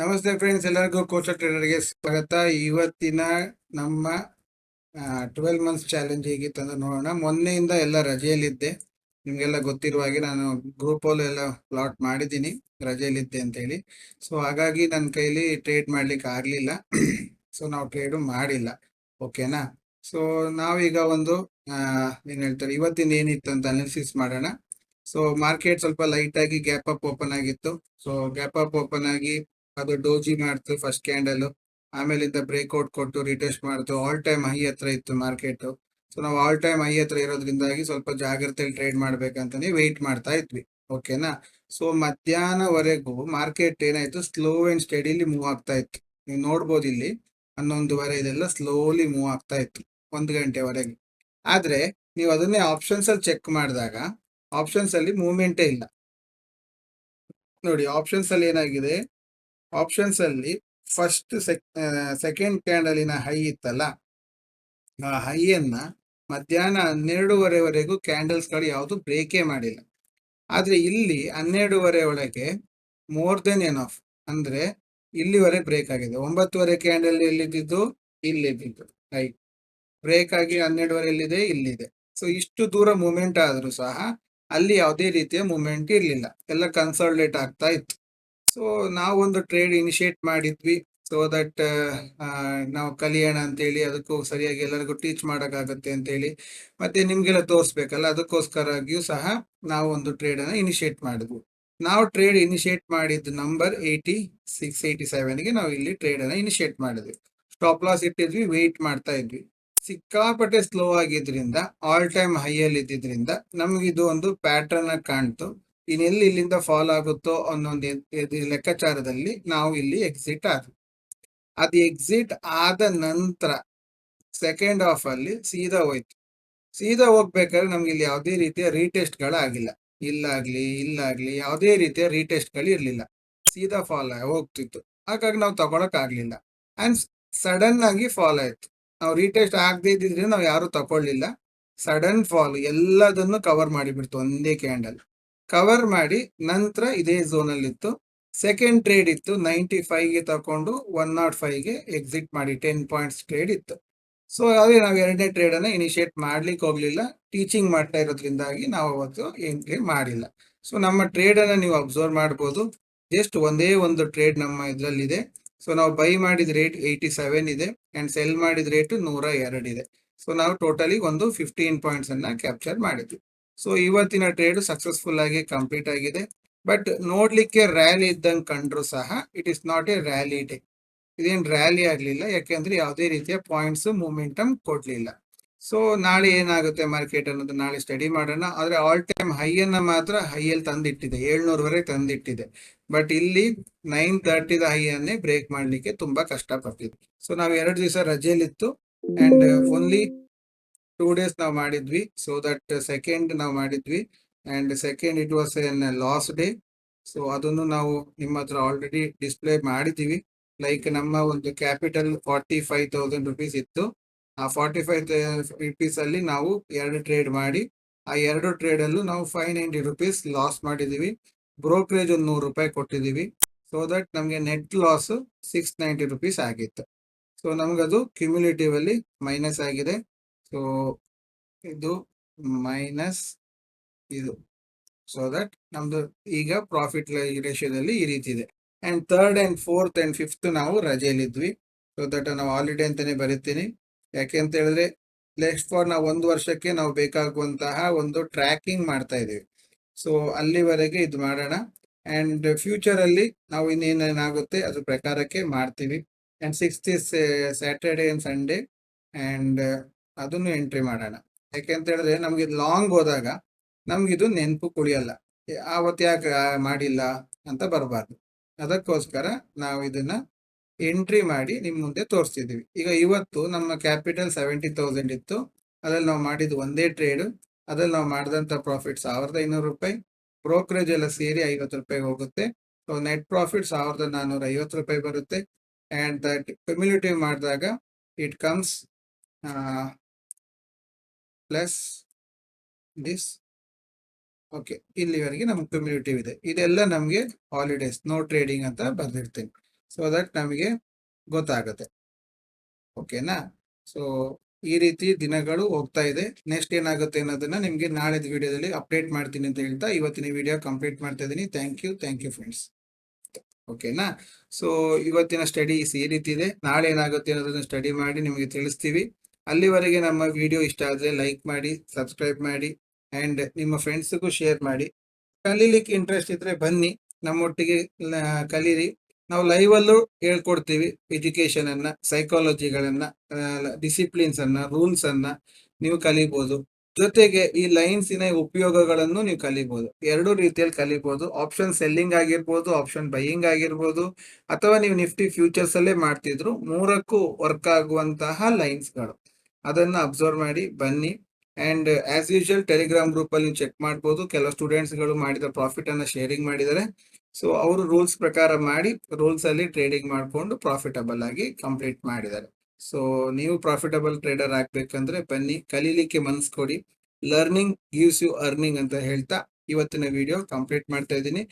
ನಮಸ್ತೆ ಫ್ರೆಂಡ್ಸ್ ಎಲ್ಲರಿಗೂ ಕೋಚರ್ ಟ್ರೇಡರ್ಗೆ ಸ್ವಾಗತ. ಇವತ್ತಿನ ನಮ್ಮ ಟ್ವೆಲ್ ಮಂತ್ಸ್ ಚಾಲೆಂಜ್ ಹೇಗಿತ್ತು ಅಂತ ನೋಡೋಣ. ಮೊನ್ನೆಯಿಂದ ಎಲ್ಲ ರಜೆಯಲ್ಲಿದ್ದೆ. ನಿಮಗೆಲ್ಲ ಗೊತ್ತಿರುವ ಹಾಗೆ ನಾನು ಗ್ರೂಪ್ ಅಲ್ಲಿ ಎಲ್ಲ ಪ್ಲಾಟ್ ಮಾಡಿದ್ದೀನಿ, ರಜೆಯಲ್ಲಿದ್ದೆ ಅಂತೇಳಿ ಸೊ ಹಾಗಾಗಿ ನನ್ನ ಕೈಲಿ ಟ್ರೇಡ್ ಮಾಡ್ಲಿಕ್ಕೆ ಆಗಲಿಲ್ಲ. ಸೊ ನಾವು ಟ್ರೇಡು ಮಾಡಿಲ್ಲ. ಓಕೆನಾ ಸೊ ನಾವೀಗ ಒಂದು ಏನು ಹೇಳ್ತಾರೆ ಇವತ್ತಿನ ಏನಿತ್ತು ಅಂತ ಅನಾಲಿಸಿಸ್ ಮಾಡೋಣ. ಸೊ ಮಾರ್ಕೆಟ್ ಸ್ವಲ್ಪ ಲೈಟಾಗಿ ಗ್ಯಾಪ್ ಅಪ್ ಓಪನ್ ಆಗಿತ್ತು. ಸೊ ಗ್ಯಾಪ್ ಅಪ್ ಓಪನ್ ಆಗಿ ಅದು ಡೋಜಿ ಮಾಡ್ತು ಫಸ್ಟ್ ಕ್ಯಾಂಡಲ್ ಆಮೇಲಿಂದ ಬ್ರೇಕ್ಔಟ್ ಕೊಟ್ಟು ರಿಟೆಸ್ಟ್ ಮಾಡ್ತು. ಆಲ್ ಟೈಮ್ ಹೈ ಹತ್ರ ಇತ್ತು ಮಾರ್ಕೆಟ್ ಸೊ ನಾವು ಆಲ್ ಟೈಮ್ ಹೈ ಹತ್ರ ಇರೋದ್ರಿಂದಾಗಿ ಸ್ವಲ್ಪ ಜಾಗ್ರತೆಯಲ್ಲಿ ಟ್ರೇಡ್ ಮಾಡ್ಬೇಕಂತಾನೆ ವೆಯ್ಟ್ ಮಾಡ್ತಾ ಇದ್ವಿ. ಓಕೆನಾ ಸೊ ಮಧ್ಯಾಹ್ನವರೆಗೂ ಮಾರ್ಕೆಟ್ ಏನಾಯ್ತು? ಸ್ಲೋ ಅಂಡ್ ಸ್ಟಡಿಲಿ ಮೂವ್ ಆಗ್ತಾ ಇತ್ತು. ನೀವು ನೋಡ್ಬೋದು ಇಲ್ಲಿ, ಹನ್ನೊಂದುವರೆ ಇದೆಲ್ಲ ಸ್ಲೋಲಿ ಮೂವ್ ಆಗ್ತಾ ಇತ್ತು, ಒಂದು ಗಂಟೆವರೆಗೆ. ಆದ್ರೆ, ನೀವು ಅದನ್ನೇ ಆಪ್ಷನ್ಸ್ ಅಲ್ಲಿ ಚೆಕ್ ಮಾಡಿದಾಗ ಆಪ್ಷನ್ಸ್ ಅಲ್ಲಿ ಮೂವ್ಮೆಂಟೇ ಇಲ್ಲ. ನೋಡಿ ಆಪ್ಷನ್ಸ್ ಅಲ್ಲಿ ಏನಾಗಿದೆ? ಆಪ್ಷನ್ಸ್ ಅಲ್ಲಿ ಫಸ್ಟ್ ಸೆಕೆಂಡ್ ಕ್ಯಾಂಡಲಿನ ಹೈ ಇತ್ತಲ್ಲ, ಆ ಹೈಯನ್ನ ಮಧ್ಯಾಹ್ನ ಹನ್ನೆರಡೂವರೆವರೆಗೂ ಕ್ಯಾಂಡಲ್ಸ್ಗಳು ಯಾವುದು ಬ್ರೇಕೇ ಮಾಡಿಲ್ಲ. ಆದ್ರೆ ಇಲ್ಲಿ ಹನ್ನೆರಡೂವರೆ ಒಳಗೆ ಮೋರ್ ದೆನ್ ಎನ್ ಆಫ್ ಅಂದ್ರೆ ಇಲ್ಲಿವರೆಗೆ ಬ್ರೇಕ್ ಆಗಿದೆ. ಒಂಬತ್ತುವರೆ ಕ್ಯಾಂಡಲ್ ಎಲ್ಲಿದ್ದು ಇಲ್ಲಿದ್ದು ರೈಟ್ ಬ್ರೇಕ್ ಆಗಿ ಹನ್ನೆರಡುವರೆ ಎಲ್ಲಿದೆ? ಇಲ್ಲಿದೆ. ಸೊ ಇಷ್ಟು ದೂರ ಮೂಮೆಂಟ್ ಆದರೂ ಸಹ ಅಲ್ಲಿ ಯಾವುದೇ ರೀತಿಯ ಮೂಮೆಂಟ್ ಇರಲಿಲ್ಲ. ಎಲ್ಲ ಕನ್ಸಾಲ್ಟೇಟ್ ಆಗ್ತಾ ಇತ್ತು. ಸೊ ನಾವೊಂದು ಟ್ರೇಡ್ ಇನಿಷಿಯೇಟ್ ಮಾಡಿದ್ವಿ. ಸೊ ದಟ್ ನಾವು ಕಲಿಯೋಣ ಅಂತೇಳಿ, ಅದಕ್ಕೂ ಸರಿಯಾಗಿ ಎಲ್ಲರಿಗೂ ಟೀಚ್ ಮಾಡೋಕ್ಕಾಗತ್ತೆ ಅಂತೇಳಿ. ಮತ್ತೆ ನಿಮಗೆಲ್ಲ ತೋರಿಸ್ಬೇಕಲ್ಲ ಅದಕ್ಕೋಸ್ಕರಾಗಿಯೂ ಸಹ ನಾವು ಒಂದು ಟ್ರೇಡ್ ಅನ್ನ ಇನಿಷಿಯೇಟ್ ಮಾಡಿದ್ವಿ. ನಾವು ಟ್ರೇಡ್ ಇನಿಷಿಯೇಟ್ ಮಾಡಿದ್ದು ನಂಬರ್ ಏಯ್ಟಿ ಸಿಕ್ಸ್ ಏಯ್ಟಿ ಸೆವೆನ್ಗೆ ನಾವು ಇಲ್ಲಿ ಟ್ರೇಡ್ ಅನ್ನ ಇನಿಷಿಯೇಟ್ ಮಾಡಿದ್ವಿ. ಸ್ಟಾಪ್ ಲಾಸ್ ಇಟ್ಟಿದ್ವಿ ವೆಯ್ಟ್ ಮಾಡ್ತಾ ಇದ್ವಿ. ಸಿಕ್ಕಾಪಟ್ಟೆ ಸ್ಲೋ ಆಗಿದ್ರಿಂದ ಆಲ್ ಟೈಮ್ ಹೈಯಲ್ಲಿ ಇದ್ದಿದ್ರಿಂದ ನಮಗಿದು ಒಂದು ಪ್ಯಾಟರ್ನ್ ಕಾಣ್ತು. ಇನ್ನೆಲ್ಲಿ ಇಲ್ಲಿಂದ ಫಾಲ್ ಆಗುತ್ತೋ ಅನ್ನೊಂದು ಲೆಕ್ಕಾಚಾರದಲ್ಲಿ ನಾವು ಇಲ್ಲಿ ಎಕ್ಸಿಟ್ ಆದ್ವಿ. ಅದು ಎಕ್ಸಿಟ್ ಆದ ನಂತರ ಸೆಕೆಂಡ್ ಹಾಫ್ ಅಲ್ಲಿ ಸೀದಾ ಹೋಯ್ತು. ಸೀದಾ ಹೋಗ್ಬೇಕಾದ್ರೆ ನಮ್ಗೆ ಇಲ್ಲಿ ಯಾವುದೇ ರೀತಿಯ ರೀಟೆಸ್ಟ್ ಆಗಿಲ್ಲ ಇಲ್ಲಾಗ್ಲಿ ಇಲ್ಲಾಗ್ಲಿ, ಯಾವುದೇ ರೀತಿಯ ರೀಟೆಸ್ಟ್ಗಳು ಇರ್ಲಿಲ್ಲ. ಸೀದಾ ಫಾಲ್ ಹೋಗ್ತಿತ್ತು. ಹಾಗಾಗಿ ನಾವು ತಗೊಳಕ್ ಆಗ್ಲಿಲ್ಲ. ಅಂಡ್ ಸಡನ್ ಆಗಿ ಫಾಲ್ ಆಯ್ತು. ನಾವು ರೀಟೆಸ್ಟ್ ಆಗದೆ ಇದ್ದಿದ್ರೆ ನಾವು ಯಾರು ತಗೊಳ್ಳಿಲ್ಲ. ಸಡನ್ ಫಾಲ್ ಎಲ್ಲದನ್ನು ಕವರ್ ಮಾಡಿಬಿಡ್ತು ಒಂದೇ ಕ್ಯಾಂಡಲ್ ಕವರ್ ಮಾಡಿ ನಂತರ ಇದೇ ಝೋನ್ ಅಲ್ಲಿ ಇತ್ತು ಸೆಕೆಂಡ್ ಟ್ರೇಡ್ ಇತ್ತು ನೈಂಟಿ ಗೆ ತಕೊಂಡು ಒನ್ ನಾಟ್ಗೆ ಎಕ್ಸಿಟ್ ಮಾಡಿ ಟೆನ್ ಪಾಯಿಂಟ್ಸ್ ಟ್ರೇಡ್ ಇತ್ತು. ಸೊ ಅದೇ ನಾವು ಎರಡನೇ ಟ್ರೇಡ್ ಅನ್ನ ಇನಿಷಿಯೇಟ್ ಮಾಡ್ಲಿಕ್ಕೆ ಹೋಗ್ಲಿಲ್ಲ. ಟೀಚಿಂಗ್ ಮಾಡ್ತಾ ಇರೋದ್ರಿಂದಾಗಿ ನಾವು ಅವತ್ತು ಎಂಟ್ರಿ ಮಾಡಿಲ್ಲ. ಸೊ ನಮ್ಮ ಟ್ರೇಡ್ ಅನ್ನ ನೀವು ಅಬ್ಸರ್ವ್ ಮಾಡ್ಬೋದು. ಜಸ್ಟ್ ಒಂದೇ ಒಂದು ಟ್ರೇಡ್ ನಮ್ಮ ಇದರಲ್ಲಿದೆ. ಸೊ ನಾವು ಬೈ ಮಾಡಿದ ರೇಟ್ ಏಯ್ಟಿ ಸೆವೆನ್ ಇದೆ ಅಂಡ್ ಸೆಲ್ ಮಾಡಿದ ರೇಟ್ ನೂರ ಎರಡು ಇದೆ. ಸೊ ನಾವು ಟೋಟಲಿ ಒಂದು ಫಿಫ್ಟೀನ್ ಪಾಯಿಂಟ್ಸ್ ಅನ್ನ ಕ್ಯಾಪ್ಚರ್ ಮಾಡಿದ್ವಿ. ಸೊ ಇವತ್ತಿನ ಟ್ರೇಡ್ ಸಕ್ಸಸ್ಫುಲ್ ಆಗಿ ಕಂಪ್ಲೀಟ್ ಆಗಿದೆ. ಬಟ್ ನೋಡ್ಲಿಕ್ಕೆ ರ್ಯಾಲಿ ಇದ್ದಂಗೆ ಕಂಡ್ರು ಸಹ it is not a rally day ಇದೇನ್ ರ್ಯಾಲಿ ಆಗ್ಲಿಲ್ಲ. ಯಾಕೆಂದ್ರೆ ಯಾವುದೇ ರೀತಿಯ ಪಾಯಿಂಟ್ಸ್ ಮೂಮೆಂಟಮ್ ಕೊಡ್ಲಿಲ್ಲ. ಸೊ ನಾಳೆ ಏನಾಗುತ್ತೆ ಮಾರ್ಕೆಟ್ ಅನ್ನೋದು ನಾಳೆ ಸ್ಟಡಿ ಮಾಡೋಣ. ಆದ್ರೆ ಆಲ್ ಟೈಮ್ ಹೈ ಅನ್ನ ಮಾತ್ರ ಹೈಯಲ್ಲಿ ತಂದಿಟ್ಟಿದೆ. ಏಳ್ನೂರವರೆಗೆ ತಂದಿಟ್ಟಿದೆ. ಬಟ್ ಇಲ್ಲಿ ನೈನ್ ತರ್ಟಿದ ಹೈ ಅನ್ನೇ ಬ್ರೇಕ್ ಮಾಡ್ಲಿಕ್ಕೆ ತುಂಬಾ ಕಷ್ಟಪಟ್ಟಿದ್ವಿ ಸೊ ನಾವು ಎರಡು ದಿವಸ ರಜೆಯಲ್ಲಿತ್ತು ಅಂಡ್ ಓನ್ಲಿ ಟೂ ಡೇಸ್ ನಾವು ಮಾಡಿದ್ವಿ ಸೊ ದಟ್ ಸೆಕೆಂಡ್ ನಾವು ಮಾಡಿದ್ವಿ and second it was an loss day so ಅದನ್ನು ನಾವು ನಿಮ್ಮ ಹತ್ರ ಆಲ್ರೆಡಿ ಡಿಸ್ಪ್ಲೇ ಮಾಡಿದ್ದೀವಿ. ಲೈಕ್ ನಮ್ಮ ಒಂದು capital forty five thousand rupees ಇತ್ತು. ಆ ಫಾರ್ಟಿ ಫೈವ್ ರುಪೀಸಲ್ಲಿ ನಾವು ಎರಡು ಟ್ರೇಡ್ ಮಾಡಿ, ಆ ಎರಡು ಟ್ರೇಡ್ ಅಲ್ಲೂ ನಾವು ಫೈವ್ ನೈಂಟಿ ರುಪೀಸ್ ಲಾಸ್ ಮಾಡಿದ್ದೀವಿ. ಬ್ರೋಕರೇಜ್ ಒಂದು ನೂರು ರೂಪಾಯಿ ಕೊಟ್ಟಿದ್ದೀವಿ. ಸೊ ದಟ್ ನಮಗೆ net loss six ninety rupees ಆಗಿತ್ತು. ಸೊ ನಮಗದು ಕ್ಯುಮ್ಯುಲೇಟಿವ್ ಅಲ್ಲಿ ಮೈನಸ್ ಆಗಿದೆ. ಸೊ ಇದು ಮೈನಸ್ ಇದು. ಸೊ ದಟ್ ನಮ್ದು ಈಗ ಪ್ರಾಫಿಟ್ ರೇಷಿಯೋದಲ್ಲಿ ಈ ರೀತಿ ಇದೆ. And third and fourth and fifth ನಾವು ರಜೆಯಲ್ಲಿದ್ವಿ. ಸೊ ದಟ್ ನಾವು ಹಾಲಿಡೇ ಅಂತಾನೆ ಬರೀತೀನಿ. ಯಾಕೆ ಅಂತ ಹೇಳಿದ್ರೆ ನೆಕ್ಸ್ಟ್ ಫಾರ್ ನಾವು ಒಂದು ವರ್ಷಕ್ಕೆ ನಾವು ಬೇಕಾಗುವಂತಹ ಒಂದು ಟ್ರ್ಯಾಕಿಂಗ್ ಮಾಡ್ತಾ ಇದೀವಿ ಸೊ ಅಲ್ಲಿವರೆಗೆ ಇದು ಮಾಡೋಣ. ಅಂಡ್ ಫ್ಯೂಚರ್ ಅಲ್ಲಿ ನಾವು ಇನ್ನೇನೇನಾಗುತ್ತೆ, ಅದ್ರ ಪ್ರಕಾರಕ್ಕೆ ಮಾಡ್ತೀವಿ. And sixth is Saturday and Sunday and ಅದನ್ನು ಎಂಟ್ರಿ ಮಾಡೋಣ. ಯಾಕೆ ಅಂತ ಹೇಳಿದ್ರೆ ನಮ್ಗೆ ಲಾಂಗ್ ಹೋದಾಗ ನಮ್ಗಿದು ನೆನಪು ಕುಳಿಯಲ್ಲ. ಆವತ್ತು ಯಾಕೆ ಮಾಡಿಲ್ಲ ಅಂತ ಬರಬಾರ್ದು. ಅದಕ್ಕೋಸ್ಕರ ನಾವು ಇದನ್ನ ಎಂಟ್ರಿ ಮಾಡಿ ನಿಮ್ಮ ಮುಂದೆ ತೋರಿಸ್ತಿದ್ದೀವಿ ಈಗ ಇವತ್ತು ನಮ್ಮ ಕ್ಯಾಪಿಟಲ್ ಸೆವೆಂಟಿ ತೌಸಂಡ್ ಇತ್ತು. ಅದ್ರಲ್ಲಿ ನಾವು ಮಾಡಿದ ಒಂದೇ ಟ್ರೇಡ್ ಅದ್ರಲ್ಲಿ ನಾವು ಮಾಡಿದಂತ ಪ್ರಾಫಿಟ್ ಸಾವಿರದ ಐನೂರು ರೂಪಾಯಿ. ಬ್ರೋಕರೇಜ್ ಎಲ್ಲ ಸೇರಿ ಐವತ್ತು ರೂಪಾಯಿ ಹೋಗುತ್ತೆ. ಸೊ ನೆಟ್ ಪ್ರಾಫಿಟ್ ಸಾವಿರದ ನಾನ್ನೂರ ಐವತ್ತು ರೂಪಾಯಿ ಬರುತ್ತೆ. ಅಂಡ್ ದಟ್ ಕಮ್ಯುನಿಟಿ ಮಾಡಿದಾಗ it comes plus this okay ಇಲ್ಲಿವರೆಗೆ ನಮ್ಗೆ ಕ್ಯುಮ್ಯುಲೇಟಿವ್ ಇದೆ. ಇದೆಲ್ಲ ನಮಗೆ ಹಾಲಿಡೇಸ್ ನೋ ಟ್ರೇಡಿಂಗ್ ಅಂತ ಬರ್ದಿರ್ತೀನಿ. ಸೊ ದಟ್ ನಮಗೆ ಗೊತ್ತಾಗುತ್ತೆ. ಓಕೆನಾ ಸೊ ಈ ರೀತಿ ದಿನಗಳು ಹೋಗ್ತಾ ಇದೆ. ನೆಕ್ಸ್ಟ್ ಏನಾಗುತ್ತೆ ಅನ್ನೋದನ್ನ ನಿಮಗೆ ನಾಳೆದ ವಿಡಿಯೋದಲ್ಲಿ ಅಪ್ಡೇಟ್ ಮಾಡ್ತೀನಿ ಅಂತ ಹೇಳ್ತಾ ಇವತ್ತಿನ ವಿಡಿಯೋ ಕಂಪ್ಲೀಟ್ ಮಾಡ್ತಾ ಇದ್ದೀನಿ thank you thank you friends ಓಕೆನಾ ಸೊ ಇವತ್ತಿನ ಸ್ಟಡೀಸ್ ಈ ರೀತಿ ಇದೆ. ನಾಳೆ ಏನಾಗುತ್ತೆ ಅನ್ನೋದನ್ನ ಸ್ಟಡಿ ಮಾಡಿ ನಿಮಗೆ ತಿಳಿಸ್ತೀವಿ. ಅಲ್ಲಿವರೆಗೆ ನಮ್ಮ ವಿಡಿಯೋ ಇಷ್ಟ ಆದರೆ ಲೈಕ್ ಮಾಡಿ ಸಬ್ಸ್ಕ್ರೈಬ್ ಮಾಡಿ ಆ್ಯಂಡ್ ನಿಮ್ಮ ಫ್ರೆಂಡ್ಸ್ಗೂ ಶೇರ್ ಮಾಡಿ. ಕಲೀಲಿಕ್ಕೆ ಇಂಟ್ರೆಸ್ಟ್ ಇದ್ರೆ ಬನ್ನಿ, ನಮ್ಮೊಟ್ಟಿಗೆ ಕಲೀರಿ. ನಾವು ಲೈವ್ ಅಲ್ಲೂ ಹೇಳ್ಕೊಡ್ತೀವಿ ಎಜುಕೇಷನನ್ನು ಸೈಕಾಲಜಿಗಳನ್ನು ಡಿಸಿಪ್ಲಿನ್ಸನ್ನು ಡಿಸಿಪ್ಲಿನ್ಸ್ ಅನ್ನ ರೂಲ್ಸ್ ಅನ್ನ ನೀವು ಕಲಿಬೋದು. ಜೊತೆಗೆ ಈ ಲೈನ್ಸಿನ ಉಪಯೋಗಗಳನ್ನು ನೀವು ಕಲಿಬಹುದು ಎರಡು ರೀತಿಯಲ್ಲಿ ಕಲಿಬಹುದು ಆಪ್ಷನ್ ಸೆಲ್ಲಿಂಗ್ ಆಗಿರ್ಬೋದು ಆಪ್ಷನ್ ಬೈಯಿಂಗ್ ಆಗಿರ್ಬೋದು, ಅಥವಾ ನೀವು ನಿಫ್ಟಿ ಫ್ಯೂಚರ್ಸ್ ಅಲ್ಲೇ ಮಾಡ್ತಿದ್ರು, ಮೂರಕ್ಕೂ ವರ್ಕ್ ಆಗುವಂತಹ ಲೈನ್ಸ್ಗಳು ಅದನ್ನ ಅಬ್ಸರ್ವ್ ಮಾಡಿ, ಬನ್ನಿ. And as usual Telegram group ಅಲ್ಲಿ ಚೆಕ್ ಮಾಡ್ಬೋದು. ಕೆಲವು ಸ್ಟೂಡೆಂಟ್ಸ್ಗಳು ಮಾಡಿದ ಪ್ರಾಫಿಟ್ ಅನ್ನ ಶೇರಿಂಗ್ ಮಾಡಿದ್ದಾರೆ. ಸೊ ಅವರು ರೂಲ್ಸ್ ಪ್ರಕಾರ ಮಾಡಿ ರೂಲ್ಸ್ ಅಲ್ಲಿ ಟ್ರೇಡಿಂಗ್ ಮಾಡಿಕೊಂಡು ಪ್ರಾಫಿಟಬಲ್ ಆಗಿ ಕಂಪ್ಲೀಟ್ ಮಾಡಿದ್ದಾರೆ. ಸೊ ನೀವು ಪ್ರಾಫಿಟಬಲ್ ಟ್ರೇಡರ್ ಆಗ್ಬೇಕಂದ್ರೆ ಬನ್ನಿ, ಕಲೀಲಿಕ್ಕೆ ಮನ್ಸ್ ಕೊಡಿ. ಲರ್ನಿಂಗ್ ಗಿವ್ಸ್ ಯು ಅರ್ನಿಂಗ್ ಅಂತ ಹೇಳ್ತಾ ಇವತ್ತಿನ ವಿಡಿಯೋ ಕಂಪ್ಲೀಟ್ ಮಾಡ್ತಾ ಇದ್ದೀನಿ.